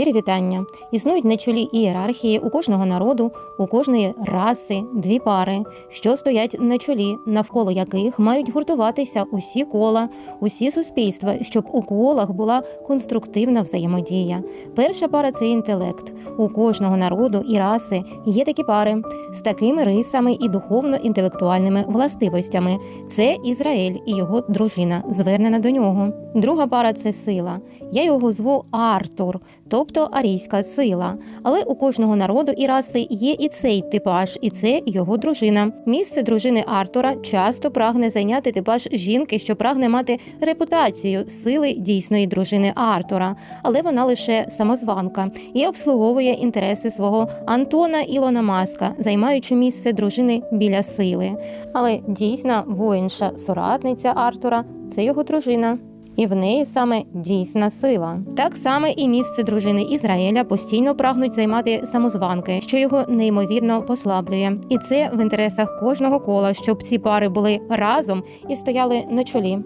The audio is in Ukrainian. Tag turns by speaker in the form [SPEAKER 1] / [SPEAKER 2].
[SPEAKER 1] Щирі вітання. Існують на чолі ієрархії у кожного народу, у кожної раси дві пари, що стоять на чолі, навколо яких мають гуртуватися усі кола, усі суспільства, щоб у колах була конструктивна взаємодія. Перша пара це інтелект. У кожного народу і раси є такі пари з такими рисами і духовно-інтелектуальними властивостями. Це Ізраїль і його дружина, звернена до нього. Друга пара це сила. Я його зву Артур, тобто арійська сила. Але у кожного народу і раси є і цей типаж, і це його дружина. Місце дружини Артура часто прагне зайняти типаж жінки, що прагне мати репутацію сили дійсної дружини Артура, але вона лише самозванка і обслуговує інтереси свого Антона Ілона Маска, займаючи місце дружини біля сили. Але дійсна воїнша соратниця Артура це його дружина. І в неї саме дійсна сила. Так само і місце дружини Ізраїля постійно прагнуть займати самозванки, що його неймовірно послаблює. І це в інтересах кожного кола, щоб ці пари були разом і стояли на чолі.